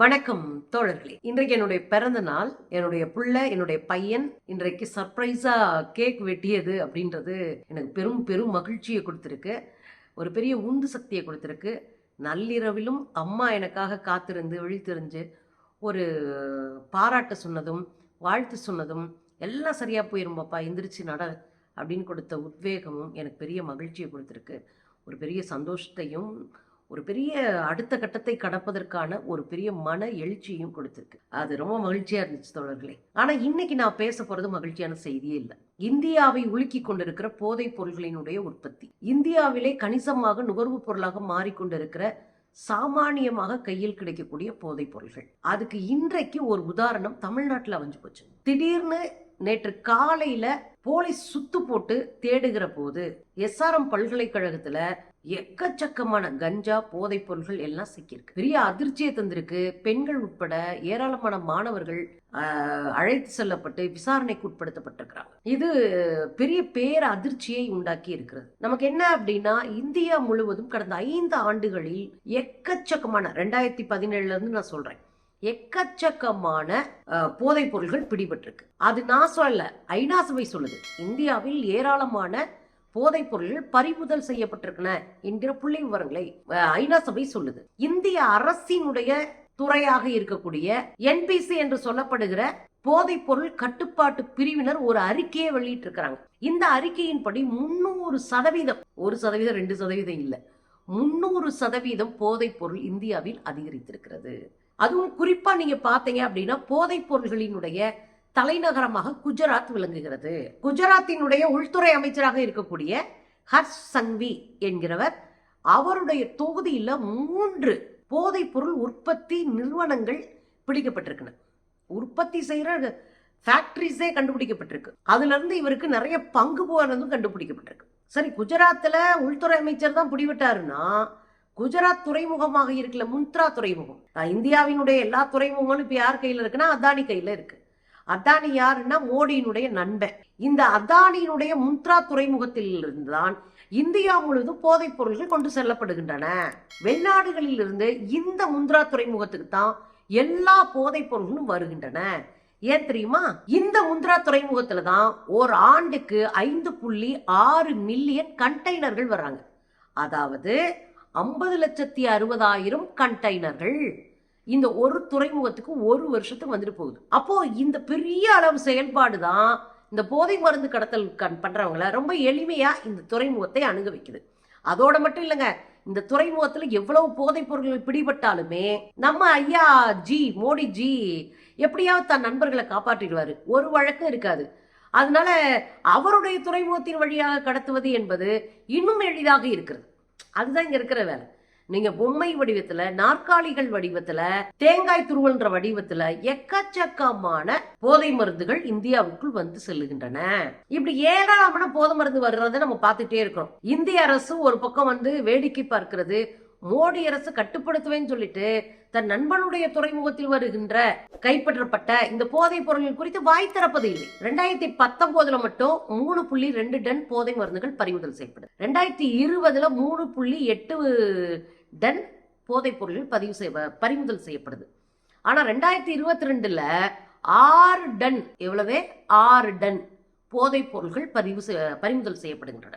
வணக்கம் தோழர்களே. இன்றைக்கு என்னுடைய பிறந்த நாள் என்னுடைய புள்ள என்னுடைய பையன் இன்றைக்கு சர்ப்ரைஸா கேக் வெட்டியது அப்படின்றது எனக்கு பெரும் பெரும் மகிழ்ச்சியை கொடுத்துருக்கு. ஒரு பெரிய உந்து சக்தியை கொடுத்துருக்கு. நள்ளிரவிலும் அம்மா எனக்காக காத்திருந்து விழித்திருந்து ஒரு பாராட்ட சொன்னதும் வாழ்த்து சொன்னதும் எல்லாம் சரியாக போயிரும் பாப்பா எந்திரிச்சு நட அப்படின்னு கொடுத்த உத்வேகமும் எனக்கு பெரிய மகிழ்ச்சியை கொடுத்துருக்கு. ஒரு பெரிய சந்தோஷத்தையும் ஒரு பெரிய அடுத்த கட்டத்தை கடப்பதற்கான ஒரு பெரிய மன எழுச்சியும் கொடுத்துருக்கு. அது ரொம்ப மகிழ்ச்சியா இருந்துச்சு தோழர்களே. ஆனா இன்னைக்கு நான் பேச போறது மகிழ்ச்சியான செய்தியே இல்லை. இந்தியாவை உலுக்கி கொண்டிருக்கிற போதைப் பொருள்களினுடைய உற்பத்தி. இந்தியாவிலே கணிசமாக நுகர்வு பொருளாக மாறிக்கொண்டிருக்கிற சாமானியமாக கையில் கிடைக்கக்கூடிய போதைப் பொருள்கள். அதுக்கு இன்றைக்கு ஒரு உதாரணம் தமிழ்நாட்டில் அமைஞ்சு போச்சு. திடீர்னு நேற்று காலையில போலீஸ் சுத்து போட்டு தேடுகிற போது எஸ்ஆர்எம் பல்கலைக்கழகத்துல எக்கச்சக்கமான கஞ்சா போதைப் பொருள்கள் எல்லாம் சிக்கியிருக்கு. பெரிய அதிர்ச்சியை தந்திருக்கு. பெண்கள் உட்பட ஏராளமான மாணவர்கள் அழைத்து செல்லப்பட்டு விசாரணைக்கு உட்படுத்தப்பட்டிருக்கிறாங்க. இது பெரிய பேர அதிர்ச்சியை உண்டாக்கி இருக்கிறது. நமக்கு என்ன அப்படின்னா இந்தியா முழுவதும் கடந்த ஐந்து ஆண்டுகளில் எக்கச்சக்கமான ரெண்டாயிரத்தி பதினேழுல இருந்து நான் சொல்றேன் எக்கச்சக்கமான போதைப் பொருள்கள் பிடிபட்டிருக்கு. அது நான் சொல்லல ஐநா சபை சொல்லுது. இந்தியாவில் ஏராளமான போதைப்பொருள் பறிமுதல் செய்யப்பட்டிருக்கின என்கிற புள்ளி விவரங்களை ஐநா சபை சொல்லுது. இந்திய அரசினுடைய துறையாக இருக்கக்கூடிய என்பிசி என்று சொல்லப்படுகிற போதைப் பொருள் கட்டுப்பாட்டு பிரிவினர் ஒரு அறிக்கையை வெளியிட்டிருக்கிறாங்க. இந்த அறிக்கையின்படி முன்னூறு சதவீதம் ஒரு சதவீதம் ரெண்டு சதவீதம் இல்லை முன்னூறு சதவீதம் போதைப் பொருள் இந்தியாவில் அதிகரித்திருக்கிறது. அதுவும் குறிப்பா நீங்க பாத்தீங்க அப்படின்னா போதைப் பொருள்களினுடைய தலைநகரமாக குஜராத் விளங்குகிறது. குஜராத்தினுடைய உள்துறை அமைச்சராக இருக்கக்கூடிய ஹர்ஷ் சங்வி என்கிறவர் அவருடைய தொகுதியில் மூன்று போதைப் பொருள் உற்பத்தி நிறுவனங்கள் பிடிக்கப்பட்டிருக்கின உற்பத்தி செய்கிற ஃபேக்ட்ரிஸே கண்டுபிடிக்கப்பட்டிருக்கு. அதுலேருந்து இவருக்கு நிறைய பங்கு போனதும் கண்டுபிடிக்கப்பட்டிருக்கு. சரி குஜராத்தில் உள்துறை அமைச்சர் தான் பிடிவிட்டாருன்னா குஜராத் துறைமுகமாக இருக்கல முந்த்ரா துறைமுகம். இந்தியாவினுடைய எல்லா துறைமுகங்களும் இப்போ யார் கையில் இருக்குன்னா அதானி கையில் இருக்கு. அதானி யாருன்னா மோடியினுடைய நண்பன். இந்த அதானியினுடைய முந்த்ரா துறைமுகத்தில் இருந்துதான் இந்தியா முழுவதும் போதைப் பொருள்கள் கொண்டு செல்லப்படுகின்றன. வெளிநாடுகளில் இருந்து இந்த முந்த்ரா துறைமுகத்துக்கு தான் எல்லா போதைப் பொருள்களும் வருகின்றன. ஏன் தெரியுமா? இந்த முந்த்ரா துறைமுகத்துல தான் ஒரு ஆண்டுக்கு ஐந்து புள்ளி ஆறு மில்லியன் கண்டெய்னர்கள் வர்றாங்க அதாவது ஐம்பது லட்சத்தி அறுபதாயிரம் கண்டெய்னர்கள். இந்த ஒரு துறைமுகத்துக்கு ஒரு வருஷத்துக்கு வந்துட்டு போகுது. அப்போ இந்த பெரிய அளவு செயல்பாடு தான் இந்த போதை மருந்து கடத்தல் கண் பண்றவங்கள ரொம்ப எளிமையா இந்த துறைமுகத்தை அணுக வைக்குது. அதோட மட்டும் இல்லைங்க இந்த துறைமுகத்துல எவ்வளவு போதைப் பொருட்கள் பிடிபட்டாலுமே நம்ம ஐயா ஜி மோடி ஜி எப்படியாவது தன் நண்பர்களை காப்பாற்றிடுவாரு. ஒரு வழக்கம் இருக்காது. அதனால அவருடைய துறைமுகத்தின் வழியாக கடத்துவது என்பது இன்னும் எளிதாக இருக்கிறது. அதுதான் இங்க இருக்கிற வேலை. நீங்க பொம்மை வடிவத்துல நாற்காலிகள் வடிவத்துல தேங்காய் துருவல்ன்ற வடிவத்துல எக்கச்சக்கமான போதை மருந்துகள் இந்தியாவுக்குள் வந்து செல்லுகின்றன. இப்படி ஏராளமான போதை மருந்து வர்றதை நம்ம பார்த்துட்டே இருக்கிறோம். இந்திய அரசு ஒரு பக்கம் வந்து வேடிக்கை பார்க்கிறது மோடி அரசு கட்டுப்படுத்துவேன்னு சொல்லிட்டு தன் நண்பனுடைய துறைமுகத்தில் வருகின்ற கைப்பற்றப்பட்ட இந்த போதைப் பொருள்கள் குறித்து வாய் திறப்பது இல்லை. ரெண்டாயிரத்தி பத்தொன்பதுல மட்டும் மூணு புள்ளி ரெண்டு டன் போதை மருந்துகள் பறிமுதல் செய்யப்படுது. ரெண்டாயிரத்தி இருபதுல மூணு புள்ளி எட்டு டன் போதைப் பொருளில் பதிவு செய்ய பறிமுதல் செய்யப்படுது. ஆனால் ரெண்டாயிரத்தி இருபத்தி ரெண்டில் ஆறு டன் எவ்வளவே? ஆறு டன் போதைப் பொருள்கள் பதிவு செய்- பறிமுதல் செய்யப்படுகின்றன.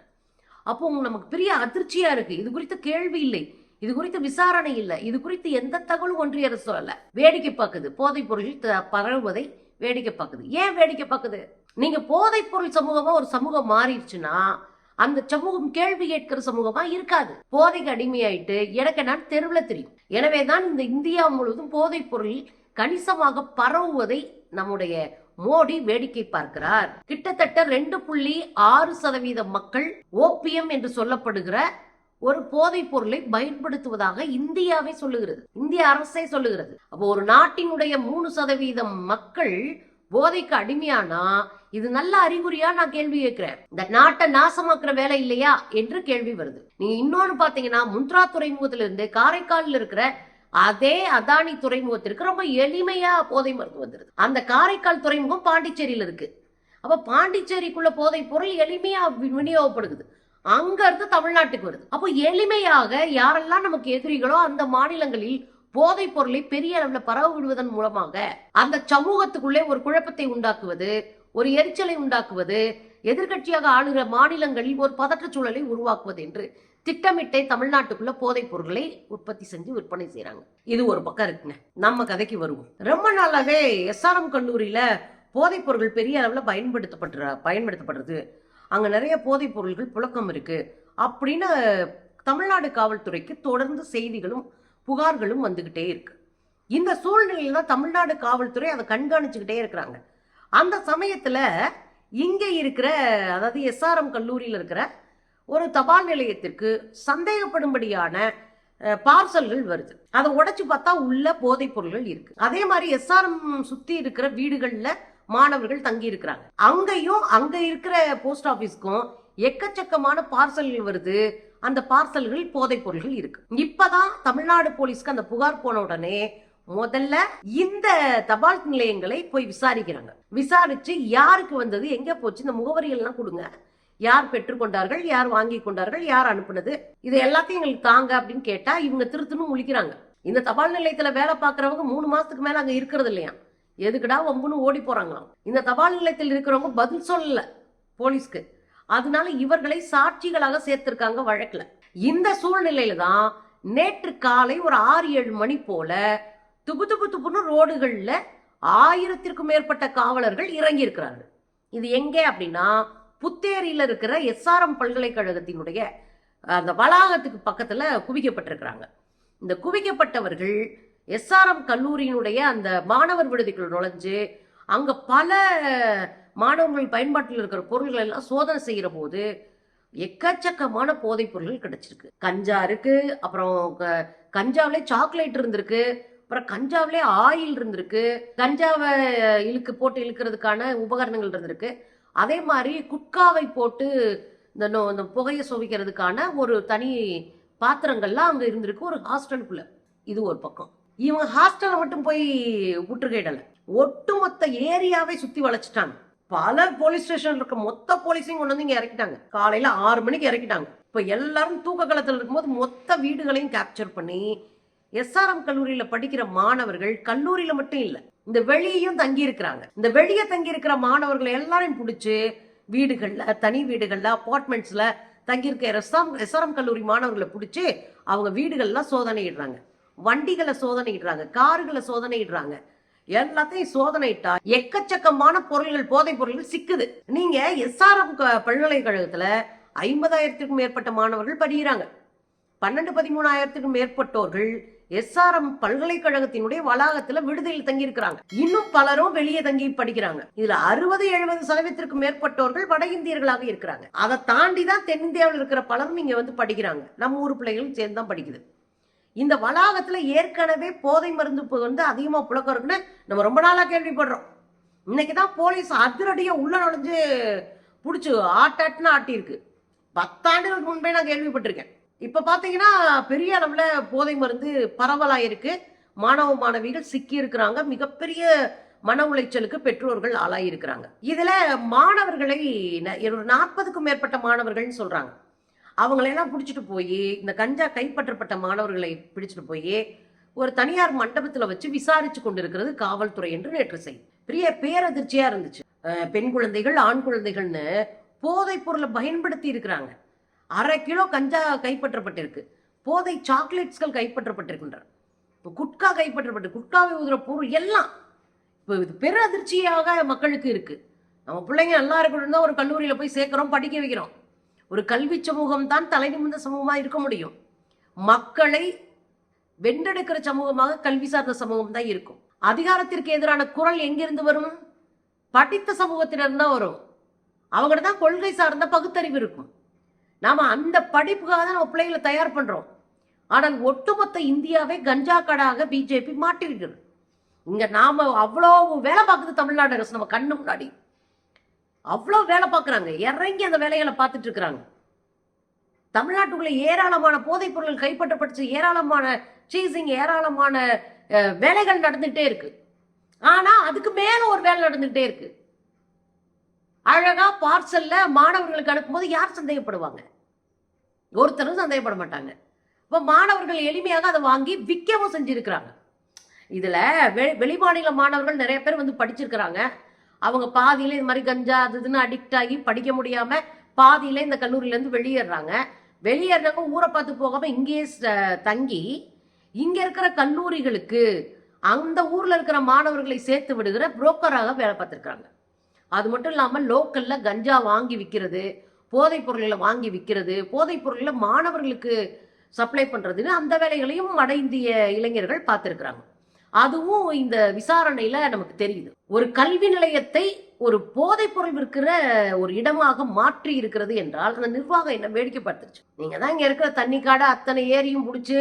அப்போ நமக்கு பெரிய அதிர்ச்சியாக இருக்குது இது குறித்த கேள்வி இல்லை. இது குறித்து விசாரணை இல்லை. இது குறித்து எந்த தகவலும் ஒன்றிய அரசு சொல்லல. வேடிக்கை பார்க்குது. போதைப் பொருள் த- பரவுவதை வேடிக்கை பார்க்குது. ஏன் வேடிக்கை பார்க்குது? நீங்கள் போதைப் பொருள் சமூகமாக ஒரு சமூகம் மாறிடுச்சுன்னா அந்த சமூகம் கேள்வி கேட்கிற சமூகமா இருக்காது. போதைக்கு அடிமையாயிட்டு எனக்கு நான் தெருவில் தெரியும். எனவே தான் இந்த இந்தியா முழுவதும் போதைப் பொருள் கணிசமாக பரவுவதை நம்முடைய மோடி வேடிக்கை பார்க்கிறார். கிட்டத்தட்ட ரெண்டு புள்ளி ஆறு சதவீத மக்கள் ஓபியம் என்று சொல்லப்படுகிற ஒரு போதைப் பொருளை பயன்படுத்துவதாக இந்தியாவே சொல்லுகிறது. இந்திய அரசே சொல்லுகிறது. அப்போ ஒரு நாட்டினுடைய மூணு சதவீதம் மக்கள் போதைக்கு அடிமையானா? இது நல்ல அறிகுறியா நான் கேள்வி கேட்கிறேன். இந்த நாட்டை நாசமாக்குற வேலை இல்லையா என்று கேள்வி வருது. நீங்க இன்னொன்னு பாத்தீங்கன்னா முந்த்ரா துறைமுகத்துல இருந்து காரைக்காலில் இருக்கிற அதே அதானி துறைமுகத்திற்கு ரொம்ப எளிமையா போதை மருந்து வந்துருது. அந்த காரைக்கால் துறைமுகம் பாண்டிச்சேரியில இருக்கு. அப்ப பாண்டிச்சேரிக்குள்ள போதை பொருள் எளிமையா வி- விநியோகப்படுது அங்க இருந்து தமிழ்நாட்டுக்கு வருது. அப்போ எளிமையாக யாரெல்லாம் நமக்கு எதிரிகளோ அந்த மாநிலங்களில் போதைப் பொருளை பெரிய அளவில் பரவ விடுவதன் மூலமாக அந்த சமூகத்துக்குள்ளே ஒரு குழப்பத்தை உண்டாக்குவது ஒரு எரிச்சலை உண்டாக்குவது எதிர்க்கட்சியாக ஆளுகிற மாநிலங்களில் ஒரு பதற்ற சூழலை உருவாக்குவது என்று திட்டமிட்டே தமிழ்நாட்டுக்குள்ள போதைப் பொருட்களை உற்பத்தி செஞ்சு விற்பனை செய்யறாங்க இது ஒரு பக்கம் இருக்குங்க. நம்ம கதைக்கு வருவோம். ரொம்ப நாளாகவே எஸ்ஆர்எம் கல்லூரியில போதைப் பொருட்கள் பெரிய அளவில் பயன்படுத்தப்படுற பயன்படுத்தப்படுறது. அங்க நிறைய போதைப் பொருட்கள் புழக்கம் இருக்கு. அப்படின்னு தமிழ்நாடு காவல்துறைக்கு தொடர்ந்து செய்திகளும் புகார்களும் வந்துகிட்டே இருக்கு. இந்த சூழ்நிலையில தான் தமிழ்நாடு காவல்துறை அதை கண்காணிச்சுக்கிட்டே இருக்கிறாங்க. அந்த சமயத்தில் இங்கே இருக்கிற அதாவது எஸ்ஆர்எம் கல்லூரியில் இருக்கிற ஒரு தபால் நிலையத்திற்கு சந்தேகப்படும்படியான பார்சல்கள் வருது. அதை உடைச்சு பார்த்தா உள்ள போதைப் பொருள்கள் இருக்கு. அதே மாதிரி எஸ்ஆர்எம் சுத்தி இருக்கிற வீடுகள்ல மாணவர்கள் தங்கி இருக்கிறாங்க. அங்கேயும் அங்க இருக்கிற போஸ்ட் ஆபீஸ்க்கும் எக்கச்சக்கமான பார்சல்கள் வருது. அந்த பார்சல்கள் போதைப் பொருள்கள் இருக்கு. இப்பதான் தமிழ்நாடு போலீஸ்க்கு அந்த புகார் போன உடனே முதல்ல இந்த தபால் நிலையங்களை போய் விசாரிக்கிறாங்க. விசாரிச்சு யாருக்கு வந்தது எங்க போச்சு இந்த முகவரியெல்லாம் கொடுங்க. யார் பெற்றுக்கொண்டார்கள் யார் வாங்கி கொண்டார்கள் யார் அனுப்புனது இது எல்லாத்தையும் எங்களுக்கு தாங்க அப்படின்னு கேட்டா இவங்க திருத்துன்னு முழிக்கிறாங்க. இந்த தபால் நிலையத்துல வேலை பார்க்குறவங்க மூணு மாசத்துக்கு மேல அங்க இருக்கிறது இல்லையா? எதுக்குடா ஒம்புன்னு ஓடி போறாங்களாம். இந்த தபால் நிலையத்தில் இருக்கிறவங்க பதில் சொல்லல போலீஸ்க்கு. அதனால இவர்களை சாட்சிகளாக சேர்த்திருக்காங்க வழக்குல. இந்த சூழ்நிலையில தான் நேற்று காலை ஒரு ஆறு ஏழு மணி போல துப்பு துப்பு துப்புன்னு ரோடுகளில் ஆயிரத்திற்கும் மேற்பட்ட காவலர்கள் இறங்கி இருக்கிறார்கள் இது எங்கே அப்படின்னா புத்தேரியில் இருக்கிற எஸ்ஆர்எம் பல்கலைக்கழகத்தினுடைய அந்த வளாகத்துக்கு பக்கத்தில் குவிக்கப்பட்டிருக்கிறாங்க. இந்த குவிக்கப்பட்டவர்கள் எஸ்ஆர்எம் கல்லூரியினுடைய அந்த மாணவர் விடுதிக்குள் நுழைஞ்சு அங்கே பல மாணவர்கள் பயன்பாட்டில் இருக்கிற பொருள்கள் எல்லாம் சோதனை செய்கிற போது எக்கச்சக்கமான போதைப் பொருள்கள் கிடைச்சிருக்கு. கஞ்சா இருக்கு அப்புறம் க- கஞ்சாவிலே சாக்லேட் இருந்திருக்கு அப்புறம் கஞ்சாவிலே ஆயில் இருந்திருக்கு கஞ்சாவை இழுக்கு போட்டு இழுக்கிறதுக்கான உபகரணங்கள் இருந்திருக்கு. அதே மாதிரி குட்காவை போட்டு இந்த இந்த புகையை சுவைக்கிறதுக்கான ஒரு தனி பாத்திரங்கள்லாம் அங்கே இருந்திருக்கு ஒரு ஹாஸ்டலுக்குள்ள இது ஒரு பக்கம். இவங்க ஹாஸ்டலை மட்டும் போய் விட்டுருக்கையிடல ஒட்டுமொத்த ஏரியாவை சுற்றி வளைச்சிட்டாங்க பல போலீஸ் ஸ்டேஷன் இருக்க. மொத்த போலீஸையும் கொண்டு வந்து இங்க இறக்கிட்டாங்க. காலையில ஆறு மணிக்கு இறக்கிட்டாங்க. இப்ப எல்லாரும் தூக்க காலத்துல இருக்கும்போது மொத்த வீடுகளையும் கேப்சர் பண்ணி எஸ்ஆர்எம் கல்லூரியில படிக்கிற மாணவர்கள் கல்லூரியில மட்டும் இல்ல இந்த வெளியையும் தங்கி இருக்கிறாங்க இந்த வெளியே தங்கி இருக்கிற மாணவர்களை எல்லாரையும் பிடிச்சி வீடுகள்ல தனி வீடுகள்ல அப்பார்ட்மெண்ட்ஸில் தங்கியிருக்க எஸ்ஆம் எஸ்ஆர்எம் கல்லூரி மாணவர்களை பிடிச்சி அவங்க வீடுகள்லாம் சோதனையிடுறாங்க. வண்டிகளை சோதனையிடுறாங்க. சோதனை சோதனையிடுறாங்க. எல்லாத்தையும் சோதனையிட்டா எக்கச்சக்கமான பொருள்கள் போதைப் பொருள்கள் சிக்குது. நீங்க எஸ்ஆர்எம் பல்கலைக்கழகத்துல ஐம்பதாயிரத்திற்கும் மேற்பட்ட மாணவர்கள் படிக்கிறாங்க. பன்னெண்டு பதிமூணாயிரத்துக்கும் மேற்பட்டோர்கள் எஸ்ஆர்எம் பல்கலைக்கழகத்தினுடைய வளாகத்துல விடுதியில் தங்கி இருக்கிறாங்க இன்னும் பலரும் வெளியே தங்கி படிக்கிறாங்க. இதுல அறுபது எழுபது சதவீதத்திற்கும் மேற்பட்டோர்கள் வட இந்தியர்களாக இருக்கிறாங்க. அதை தாண்டி தான் தென்னிந்தியாவில் இருக்கிற பலரும் இங்க வந்து படிக்கிறாங்க. நம்ம ஊர் பிள்ளைகளும் சேர்ந்து தான் படிக்குது. இந்த வளாகத்தில் ஏற்கனவே போதை மருந்து வந்து அதிகமாக புழக்கம் இருக்குன்னு நம்ம ரொம்ப நாளாக கேள்விப்படுறோம். இன்னைக்கு தான் போலீஸ் அதிரடியாக உள்ள நுழைஞ்சு பிடிச்சி ஆட்டாட்டுன்னு ஆட்டியிருக்கு. பத்தாண்டுகளுக்கு முன்பே நான் கேள்விப்பட்டிருக்கேன். இப்போ பார்த்தீங்கன்னா பெரிய அளவில் போதை மருந்து பரவலாயிருக்கு. மாணவ மாணவிகள் சிக்கி இருக்கிறாங்க. மிகப்பெரிய மன உளைச்சலுக்கு பெற்றோர்கள் ஆளாயிருக்கிறாங்க. இதில் மாணவர்களை ஒரு நாற்பதுக்கும் மேற்பட்ட மாணவர்கள்னு சொல்கிறாங்க அவங்களெல்லாம் பிடிச்சிட்டு போய் இந்த கஞ்சா கைப்பற்றப்பட்ட மாணவர்களை பிடிச்சிட்டு போய் ஒரு தனியார் மண்டபத்தில் வச்சு விசாரிச்சு கொண்டிருக்கிறது காவல்துறை என்று நேற்று செய்தி பெரிய பேரதிர்ச்சியா இருந்துச்சு. பெண் குழந்தைகள் ஆண் குழந்தைகள்னு போதைப் பொருளை பயன்படுத்தி இருக்கிறாங்க. அரை கிலோ கஞ்சா கைப்பற்றப்பட்டிருக்கு. போதை சாக்லேட்ஸ்கள் கைப்பற்றப்பட்டிருக்கின்றன. இப்போ குட்கா கைப்பற்றப்பட்டு குட்காவை உதிர பொருள் எல்லாம் இப்போ இது பெரு அதிர்ச்சியாக மக்களுக்கு இருக்கு. நம்ம பிள்ளைங்க நல்லா இருக்கணும் தான் ஒரு கல்லூரியில் போய் சேர்க்குறோம் படிக்க வைக்கிறோம். ஒரு கல்வி சமூகம் தான் தலை நிமிர்ந்த சமூகமாக இருக்க முடியும். மக்களை வென்றெடுக்கிற சமூகமாக கல்வி சார்ந்த சமூகம் தான் இருக்கும். அதிகாரத்திற்கு எதிரான குரல் எங்கிருந்து வரும்? படித்த சமூகத்தினர் தான் வரும். அவங்கள்ட்ட தான் கொள்கை சார்ந்த பகுத்தறிவு இருக்கும். நாம் அந்த படிப்புக்காக தான் நம்ம பிள்ளைகளை தயார் பண்ணுறோம் ஆனால் ஒட்டுமொத்த இந்தியாவை கஞ்சா கடாக பிஜேபி மாட்டிவிட்டு இங்கே நாம் அவ்வளோ வேலை பார்க்குது தமிழ்நாடு அரசு. நம்ம கண்ணு முன்னாடி. அவ்வளோ வேலை பார்க்குறாங்க. இறங்கி அந்த வேலைகளை பார்த்துட்டு இருக்கிறாங்க. தமிழ்நாட்டுக்குள்ள ஏராளமான போதைப் பொருள் கைப்பற்றப்பட்டு ஏராளமான சீசிங் ஏராளமான வேலைகள் நடந்துகிட்டே இருக்கு. ஆனா அதுக்கு மேல ஒரு வேலை நடந்துகிட்டே இருக்கு. அழகா பார்சல்ல மாணவர்களுக்கு அனுப்பும்போது யார் சந்தேகப்படுவாங்க? ஒருத்தரும் சந்தேகப்பட மாட்டாங்க. இப்போ மாணவர்கள் எளிமையாக அதை வாங்கி விற்கவும் செஞ்சிருக்கிறாங்க. இதுல வெளி வெளிமாநில மாணவர்கள் நிறைய பேர் வந்து படிச்சிருக்கிறாங்க. அவங்க பாதியில இது மாதிரி கஞ்சா அது இதுன்னு அடிக்ட் ஆகி படிக்க முடியாம பாதியில இந்த கல்லூரியில இருந்து வெளியேறாங்க. வெளியேறவங்க ஊரை பார்த்து போகாம இங்கேயே தங்கி இங்க இருக்கிற கல்லூரிகளுக்கு அந்த ஊர்ல இருக்கிற மாணவர்களை சேர்த்து விடுகிற புரோக்கராக வேலை பார்த்துருக்காங்க. அது மட்டும் இல்லாம லோக்கல்ல கஞ்சா வாங்கி விற்கிறது போதைப் பொருள்களை வாங்கி விற்கிறது போதைப் பொருள்களை மாணவர்களுக்கு சப்ளை பண்றதுன்னு அந்த வேலைகளையும் வட இந்திய இளைஞர்கள் பார்த்துருக்குறாங்க. அதுவும் இந்த விசாரணையில நமக்கு தெரியுது. ஒரு கல்வி நிலையத்தை ஒரு போதைப் பொருள் விற்கிற ஒரு இடமாக மாற்றி இருக்கிறது என்றால் அந்த நிர்வாகம் என்ன வேடிக்கை பார்த்துருச்சு நீங்க தான் இங்க இருக்கிற தண்ணி காடை அத்தனை ஏரியும் பிடிச்சி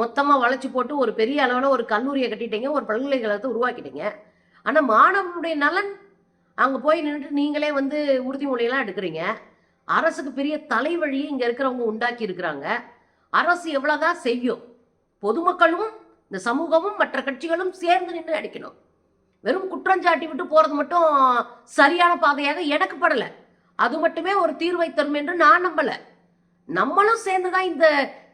மொத்தமா வளைச்சு போட்டு ஒரு பெரிய அளவுல ஒரு கல்லூரியை கட்டிட்டீங்க ஒரு பல்கலைக்கழகத்தை உருவாக்கிட்டீங்க. ஆனா மாணவனுடைய நலன் அங்க போய் நின்றுட்டு நீங்களே வந்து உறுதிமொழியெல்லாம் எடுக்கிறீங்க. அரசுக்கு பெரிய தலைவழியை இங்க இருக்கிறவங்க உண்டாக்கி இருக்கிறாங்க. அரசு எவ்வளவுதான் செய்யும்? பொதுமக்களும் இந்த சமூகமும் மற்ற கட்சிகளும் சேர்ந்து நின்று அடிக்கணும் வெறும் குற்றஞ்சாட்டி விட்டு போறது மட்டும் சரியான பாதையாக எனக்கு படலை. அது மட்டுமே ஒரு தீர்வை தரும் என்று நான் நம்பல. நம்மளும் சேர்ந்துதான் இந்த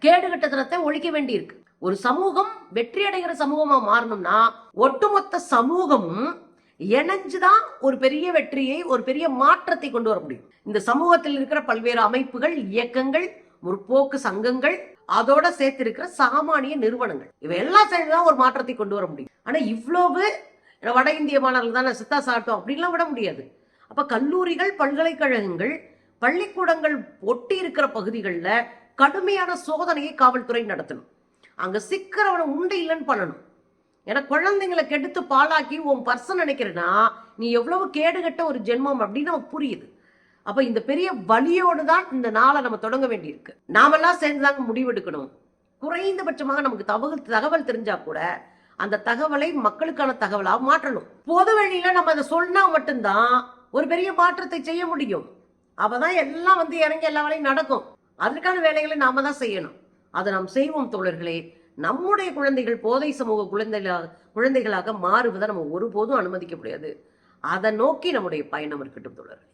கேடுகட்டத்தனத்தை ஒழிக்க வேண்டியிருக்கு. ஒரு சமூகம் வெற்றி அடைகிற சமூகமா மாறணும்னா ஒட்டுமொத்த சமூகமும் இணைஞ்சுதான் ஒரு பெரிய வெற்றியை ஒரு பெரிய மாற்றத்தை கொண்டு வர முடியும். இந்த சமூகத்தில் இருக்கிற பல்வேறு அமைப்புகள் இயக்கங்கள் முற்போக்கு சங்கங்கள் அதோட சேர்த்து இருக்கிற சாமானிய நிறுவனங்கள். இவையெல்லாம் சேர்ந்துதான் ஒரு மாற்றத்தை கொண்டு வர முடியும். ஆனா இவ்வளவு வட இந்திய மாணவர்கள் தானே சித்தா சாட்டம் அப்படின்லாம் விட முடியாது. அப்ப கல்லூரிகள் பல்கலைக்கழகங்கள் பள்ளிக்கூடங்கள் ஒட்டி இருக்கிற பகுதிகளில் கடுமையான சோதனையை காவல்துறை நடத்தணும். அங்க சிக்கிறவனை உண்டு இல்லைன்னு பண்ணணும். ஏன்னா குழந்தைங்களை கெடுத்து பாழாக்கி உன் பர்சன் நினைக்கிறேன்னா நீ எவ்வளவு கேடுகட்ட ஒரு ஜென்மம் அப்படின்னு நமக்கு புரியுது. அப்ப இந்த பெரிய வழியோடு தான் இந்த நாளை நம்ம தொடங்க வேண்டியிருக்கு. நாமெல்லாம் சேர்ந்துதாங்க முடிவெடுக்கணும். குறைந்தபட்சமாக நமக்கு தகவல் தகவல் தெரிஞ்சா கூட அந்த தகவலை மக்களுக்கான தகவலாக மாற்றணும். பொது வழியில நம்ம அதை சொன்னா மட்டும்தான் ஒரு பெரிய மாற்றத்தை செய்ய முடியும். அப்பதான் எல்லாம் வந்து இறங்கி எல்லா வேலையும் நடக்கும். அதற்கான வேலைகளை நாம தான் செய்யணும். அதை நாம் செய்வோம் தோழர்களே. நம்முடைய குழந்தைகள் போதை சமூக குழந்தைகளாக குழந்தைகளாக மாறுவதை நம்ம ஒருபோதும் அனுமதிக்க முடியாது. அதை நோக்கி நம்முடைய பயணம் இருக்கட்டும் தோழர்களே.